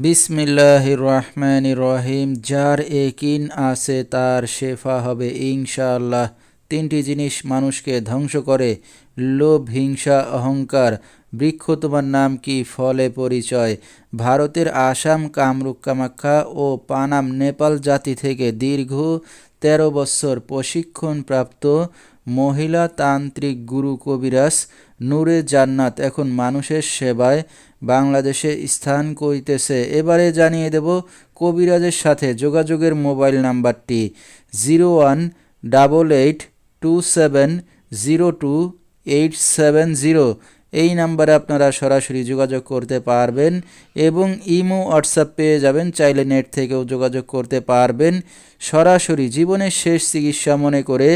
বিসমিল্লাহ রহমান রহিম। যার একিন আছে, তার শেফা হবে ইনশাআল্লাহ। তিনটি জিনিস মানুষকে ধ্বংস করে। লোভ, হিংসা, অহংকার, বৃক্ষ তোমার নাম কি? ফলে পরিচয়। ভারতের আসাম, কামরূপ, কামাখ্যা ও পানাম, নেপাল জাতি থেকে দীর্ঘ তেরো বছর প্রশিক্ষণপ্রাপ্ত মহিলা তান্ত্রিক গুরু কবিরাজ নূরে জান্নাত এখন মানুষের সেবায় বাংলাদেশে স্থান করিতেছে। এবারে জানিয়ে দেব কবিরাজের সাথে যোগাযোগের মোবাইল নাম্বারটি zero one double eight two seven zero two eight seven zero. এই নাম্বারে আপনারা সরাসরি যোগাযোগ করতে পারবেন এবং ইমো হোয়াটসঅ্যাপ পেয়ে যাবেন। চাইলে নেট থেকেও যোগাযোগ করতে পারবেন। সরাসরি জীবনের শেষ চিকিৎসা মনে করে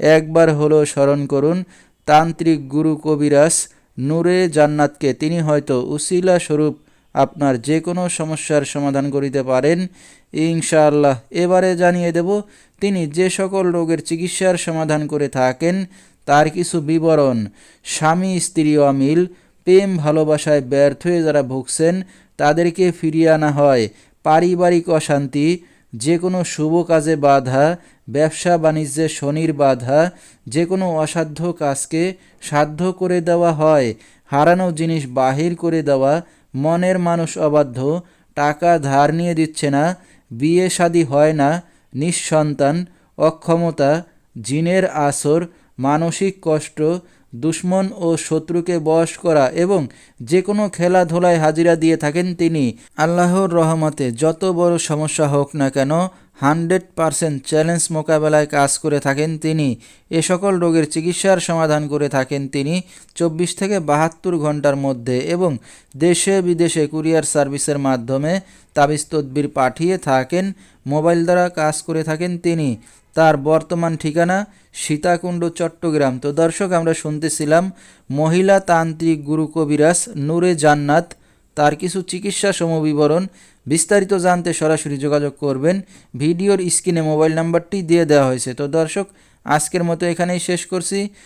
একবার হলো স্মরণ করুন, তান্ত্রিক গুরু কবিরাজ নূরে জান্নাতকে। তিনি হয়তো উসিলা স্বরূপ আপনার যে কোনো সমস্যার সমাধান করিতে পারেন। ইনশাআল্লাহ, এবারে জানিয়ে দেব, তিনি যে সকল রোগের চিকিৎসার সমাধান করে থাকেন তার কিছু বিবরণ। স্বামী, স্ত্রী অমিল প্রেম ভালোবাসায় ব্যর্থ হয়ে যারা ভুগছেন, তাদেরকে ফিরিয়ে আনা হয়। পারিবারিক অশান্তি যে কোনো শুভ কাজে বাধা, ব্যবসা বাণিজ্যে শনির বাধা যে কোনো অসাধ্য কাজকে সাধ্য করে দেওয়া হয়। হারানো জিনিস বাহির করে দেওয়া, মনের মানুষ অবাধ্য, টাকা ধার নিয়ে দিচ্ছে না, বিয়ে শাদী হয় না, নিঃসন্তান, অক্ষমতা, জিনের আসর মানসিক কষ্ট, দুশ্মন ও শত্রুকে বশ করা এবং যে কোনো খেলাধুলায় হাজিরা দিয়ে থাকেন তিনি। আল্লাহর রহমতে যত বড় সমস্যা হোক না কেন হান্ড্রেড পারসেন্ট চ্যালেঞ্জ মোকাবেলায় কাজ করে থাকেন তিনি। এ সকল রোগের চিকিৎসার সমাধান করে থাকেন তিনি চব্বিশ থেকে বাহাত্তর ঘণ্টার মধ্যে এবং দেশে বিদেশে কুরিয়ার সার্ভিসের মাধ্যমে তাবিজ তদবির পাঠিয়ে থাকেন মোবাইল দ্বারা কাজ করে থাকেন তিনি। তার বর্তমান ঠিকানা সীতাকুণ্ড, চট্টগ্রাম। তো দর্শক, আমরা শুনতেছিলাম মহিলা তান্ত্রিক গুরু কবিরাজ নূরে জান্নাত তার কিছু চিকিৎসা সমবিবরণ। বিস্তারিত জানতে সরাসরি যোগাযোগ করবেন। ভিডিওর স্ক্রিনে মোবাইল নাম্বারটি দিয়ে দেওয়া হয়েছে। তো দর্শক, আজকের মতো এখানেই শেষ করছি।